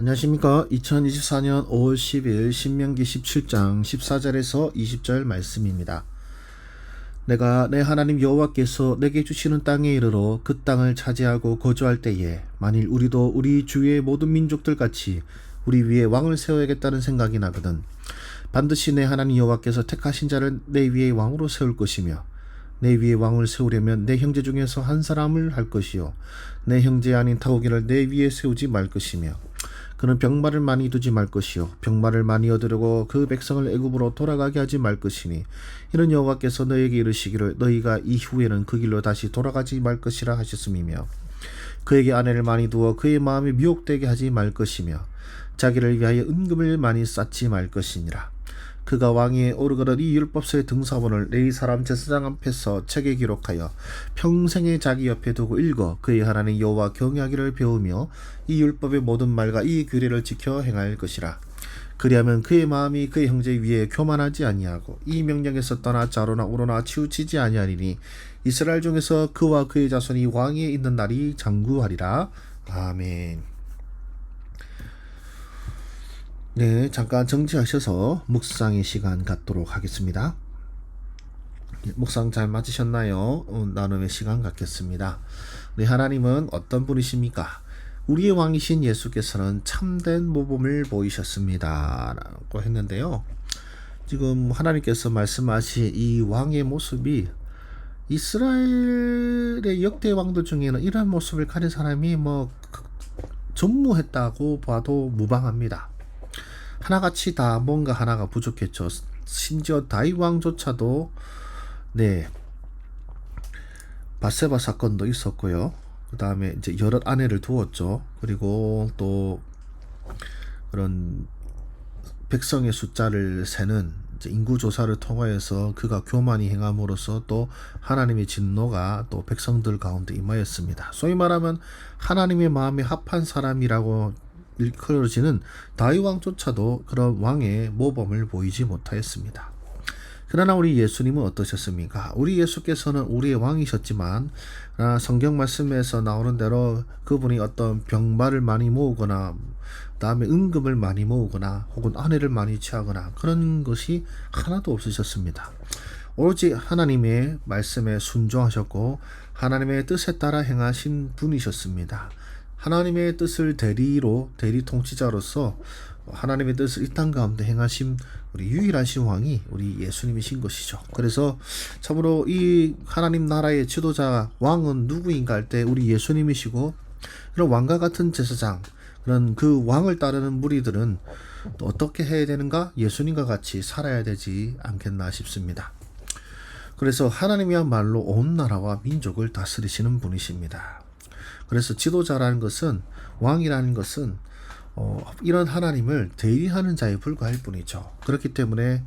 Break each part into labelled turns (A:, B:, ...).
A: 안녕하십니까. 2024년 5월 10일 신명기 17장 14절에서 20절 말씀입니다. 내가 내 하나님 여호와께서 내게 주시는 땅에 이르러 그 땅을 차지하고 거주할 때에 만일 우리도 우리 주위의 모든 민족들 같이 우리 위에 왕을 세워야겠다는 생각이 나거든 반드시 내 하나님 여호와께서 택하신 자를 내 위에 왕으로 세울 것이며 내 위에 왕을 세우려면 내 형제 중에서 한 사람을 할 것이요 내 형제 아닌 타오기를 내 위에 세우지 말 것이며 그는 병마를 많이 두지 말 것이요. 병마를 많이 얻으려고 그 백성을 애굽으로 돌아가게 하지 말 것이니 이는 여호와께서 너에게 이르시기를 너희가 이후에는 그 길로 다시 돌아가지 말 것이라 하셨음이며 그에게 아내를 많이 두어 그의 마음이 미혹되게 하지 말 것이며 자기를 위하여 은금을 많이 쌓지 말 것이니라 그가 왕위에 오르거든 이 율법서의 등사본을 레위 사람 제사장 앞에서 책에 기록하여 평생에 자기 옆에 두고 읽어 그의 하나님 여호와 경외하기를 배우며 이 율법의 모든 말과 이 규례를 지켜 행할 것이라 그리하면 그의 마음이 그의 형제 위에 교만하지 아니하고 이 명령에서 떠나 자로나 우로나 치우치지 아니하리니 이스라엘 중에서 그와 그의 자손이 왕위에 있는 날이 장구하리라 아멘. 네, 잠깐 정지하셔서 묵상의 시간 갖도록 하겠습니다. 예, 묵상 잘 맞으셨나요? 어, 나눔의 시간 갖겠습니다. 네, 하나님은 어떤 분이십니까? 우리의 왕이신 예수께서는 참된 모범을 보이셨습니다. 라고 했는데요. 지금 하나님께서 말씀하신 이 왕의 모습이 이스라엘의 역대 왕들 중에는 이런 모습을 가진 사람이 뭐 전무했다고 봐도 무방합니다. 하나같이 다 뭔가 하나가 부족했죠. 심지어 다윗 왕조차도 네 바세바 사건도 있었고요. 그 다음에 이제 여러 아내를 두었죠. 그리고 또 그런 백성의 숫자를 세는 인구 조사를 통하여서 그가 교만이 행함으로써 또 하나님의 진노가 또 백성들 가운데 임하였습니다. 소위 말하면 하나님의 마음에 합한 사람이라고 일컬어지는 다윗 왕조차도 그런 왕의 모범을 보이지 못하였습니다. 그러나 우리 예수님은 어떠셨습니까? 우리 예수께서는 우리의 왕이셨지만 성경 말씀에서 나오는 대로 그분이 어떤 병마를 많이 모으거나 다음에 은금을 많이 모으거나 혹은 아내를 많이 취하거나 그런 것이 하나도 없으셨습니다. 오로지 하나님의 말씀에 순종하셨고 하나님의 뜻에 따라 행하신 분이셨습니다. 하나님의 뜻을 대리로 대리 통치자로서 하나님의 뜻을 이 땅 가운데 행하신 우리 유일하신 왕이 우리 예수님이신 것이죠. 그래서 참으로 이 하나님 나라의 지도자 왕은 누구인가 할 때 우리 예수님이시고 그런 왕과 같은 제사장 그런 그 왕을 따르는 무리들은 또 어떻게 해야 되는가? 예수님과 같이 살아야 되지 않겠나 싶습니다. 그래서 하나님이야말로 온 나라와 민족을 다스리시는 분이십니다. 그래서 지도자라는 것은 왕이라는 것은 어, 이런 하나님을 대리하는 자에 불과할 뿐이죠. 그렇기 때문에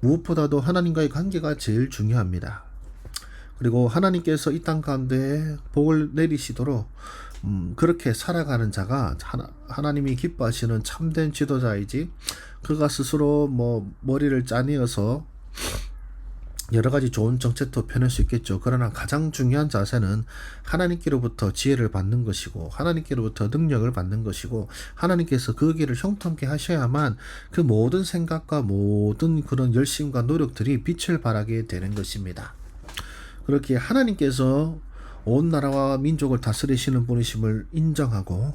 A: 무엇보다도 하나님과의 관계가 제일 중요합니다. 그리고 하나님께서 이 땅 가운데 복을 내리시도록 음, 그렇게 살아가는 자가 하나, 하나님이 기뻐하시는 참된 지도자이지 그가 스스로 뭐 머리를 짜내어서 여러 가지 좋은 정책도 펴낼 수 있겠죠. 그러나 가장 중요한 자세는 하나님께로부터 지혜를 받는 것이고 하나님께로부터 능력을 받는 것이고 하나님께서 그 길을 형통케 하셔야만 그 모든 생각과 모든 그런 열심과 노력들이 빛을 발하게 되는 것입니다. 그렇게 하나님께서 온 나라와 민족을 다스리시는 분이심을 인정하고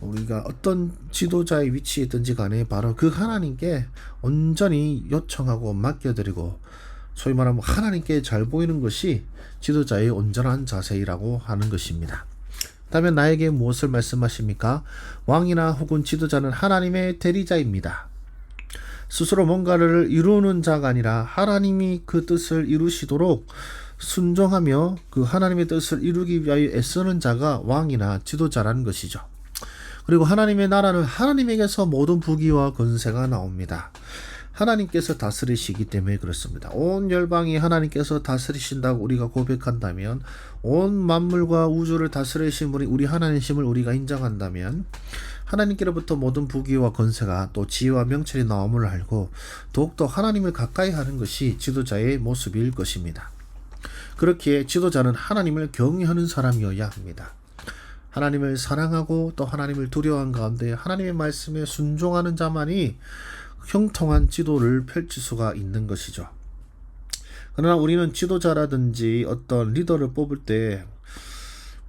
A: 우리가 어떤 지도자의 위치에 있든지 간에 바로 그 하나님께 온전히 요청하고 맡겨드리고 소위 말하면 하나님께 잘 보이는 것이 지도자의 온전한 자세이라고 하는 것입니다. 다음에 나에게 무엇을 말씀하십니까? 왕이나 혹은 지도자는 하나님의 대리자입니다. 스스로 뭔가를 이루는 자가 아니라 하나님이 그 뜻을 이루시도록 순종하며 그 하나님의 뜻을 이루기 위하여 애쓰는 자가 왕이나 지도자라는 것이죠. 그리고 하나님의 나라는 하나님에게서 모든 부귀와 권세가 나옵니다. 하나님께서 다스리시기 때문에 그렇습니다. 온 열방이 하나님께서 다스리신다고 우리가 고백한다면 온 만물과 우주를 다스리신 분이 우리 하나님심을 우리가 인정한다면 하나님께로부터 모든 부귀와 권세가 또 지혜와 명철이 나옴을 알고 더욱더 하나님을 가까이 하는 것이 지도자의 모습일 것입니다. 그렇기에 지도자는 하나님을 경외하는 사람이어야 합니다. 하나님을 사랑하고 또 하나님을 두려워한 가운데 하나님의 말씀에 순종하는 자만이 형통한 지도를 펼칠 수가 있는 것이죠. 그러나 우리는 지도자라든지 어떤 리더를 뽑을 때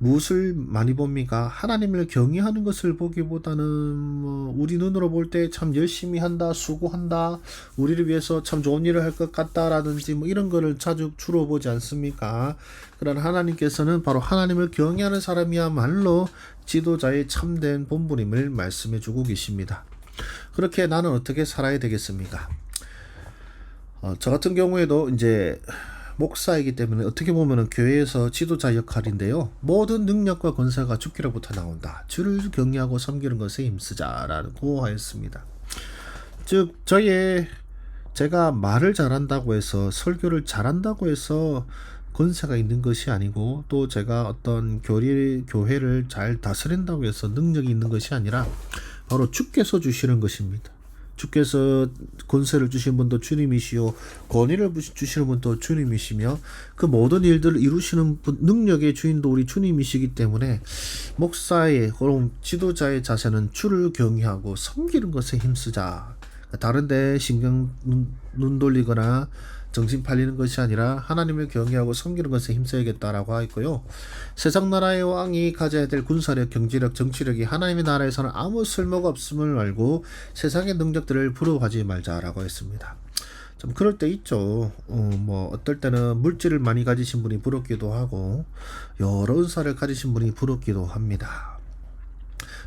A: 무엇을 많이 봅니까? 하나님을 경외하는 것을 보기보다는 뭐 우리 눈으로 볼 때 참 열심히 한다, 수고한다, 우리를 위해서 참 좋은 일을 할 것 같다라든지 뭐 이런 거를 자주 주로 보지 않습니까? 그러나 하나님께서는 바로 하나님을 경외하는 사람이야말로 지도자의 참된 본분임을 말씀해 주고 계십니다. 그렇게 나는 어떻게 살아야 되겠습니까? 어, 저 같은 경우에도 이제 목사이기 때문에 어떻게 보면은 교회에서 지도자 역할인데요. 모든 능력과 권세가 주께로부터 나온다. 주를 경외하고 섬기는 것에 힘쓰자라고 하였습니다. 즉 저의 제가 말을 잘한다고 해서 설교를 잘한다고 해서 권세가 있는 것이 아니고 또 제가 어떤 교리 교회를 잘 다스린다고 해서 능력이 있는 것이 아니라 바로 주께서 주시는 것입니다. 주께서 권세를 주신 분도 주님이시요 권위를 주시는 분도 주님이시며 그 모든 일들을 이루시는 분, 능력의 주인도 우리 주님이시기 때문에 목사의 그런 지도자의 자세는 주를 경외하고 섬기는 것에 힘쓰자. 다른데 신경 눈, 눈 돌리거나 정신 팔리는 것이 아니라 하나님을 경외하고 섬기는 것에 힘써야겠다라고 하였고요. 세상 나라의 왕이 가져야 될 군사력, 경제력, 정치력이 하나님의 나라에서는 아무 쓸모가 없음을 알고 세상의 능력들을 부러워하지 말자라고 했습니다. 좀 그럴 때 있죠. 어, 뭐 어떨 때는 물질을 많이 가지신 분이 부럽기도 하고 여러 은사를 가지신 분이 부럽기도 합니다.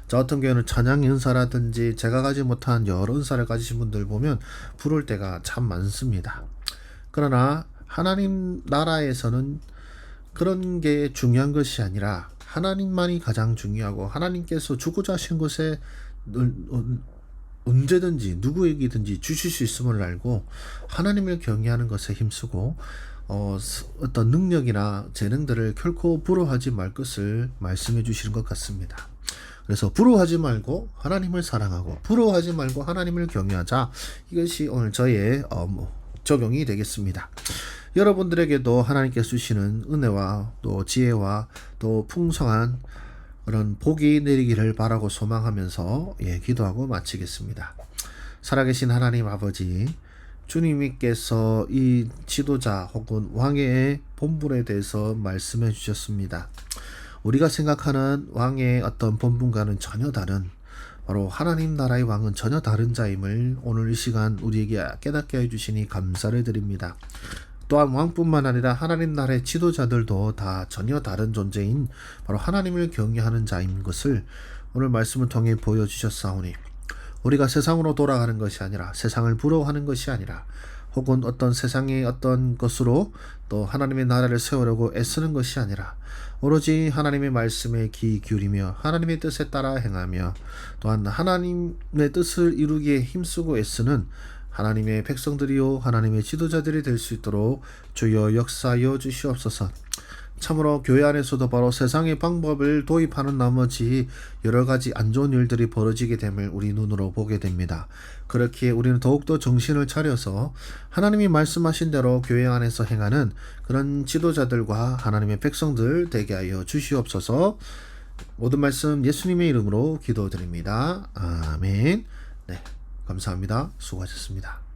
A: 저 같은 경우는 찬양 은사라든지 제가 가지 못한 여러 은사를 가지신 분들 보면 부러울 때가 참 많습니다. 그러나 하나님 나라에서는 그런 게 중요한 것이 아니라 하나님만이 가장 중요하고 하나님께서 주고자 하신 것에 언제든지 누구에게든지 주실 수 있음을 알고 하나님을 경외하는 것에 힘쓰고 어, 어떤 능력이나 재능들을 결코 부러워하지 말 것을 말씀해 주시는 것 같습니다. 그래서 부러워하지 말고 하나님을 사랑하고 부러워하지 말고 하나님을 경외하자. 이것이 오늘 저의 어, 뭐 적용이 되겠습니다. 여러분들에게도 하나님께서 주시는 은혜와 또 지혜와 또 풍성한 그런 복이 내리기를 바라고 소망하면서 예, 기도하고 마치겠습니다. 살아계신 하나님 아버지, 주님께서 이 지도자 혹은 왕의 본분에 대해서 말씀해 주셨습니다. 우리가 생각하는 왕의 어떤 본분과는 전혀 다른 바로 하나님 나라의 왕은 전혀 다른 자임을 오늘 이 시간 우리에게 깨닫게 해주시니 감사를 드립니다. 또한 왕뿐만 아니라 하나님 나라의 지도자들도 다 전혀 다른 존재인 바로 하나님을 경외하는 자인 것을 오늘 말씀을 통해 보여주셨사오니 우리가 세상으로 돌아가는 것이 아니라 세상을 부러워하는 것이 아니라 혹은 어떤 세상의 어떤 것으로 또 하나님의 나라를 세우려고 애쓰는 것이 아니라 오로지 하나님의 말씀에 귀 기울이며 하나님의 뜻에 따라 행하며 또한 하나님의 뜻을 이루기에 힘쓰고 애쓰는 하나님의 백성들이요 하나님의 지도자들이 될 수 있도록 주여 역사하여 주시옵소서. 참으로 교회 안에서도 바로 세상의 방법을 도입하는 나머지 여러 가지 안 좋은 일들이 벌어지게 됨을 우리 눈으로 보게 됩니다. 그렇기에 우리는 더욱더 정신을 차려서 하나님이 말씀하신 대로 교회 안에서 행하는 그런 지도자들과 하나님의 백성들 되게 하여 주시옵소서 모든 말씀 예수님의 이름으로 기도드립니다. 아멘. 네. 감사합니다. 수고하셨습니다.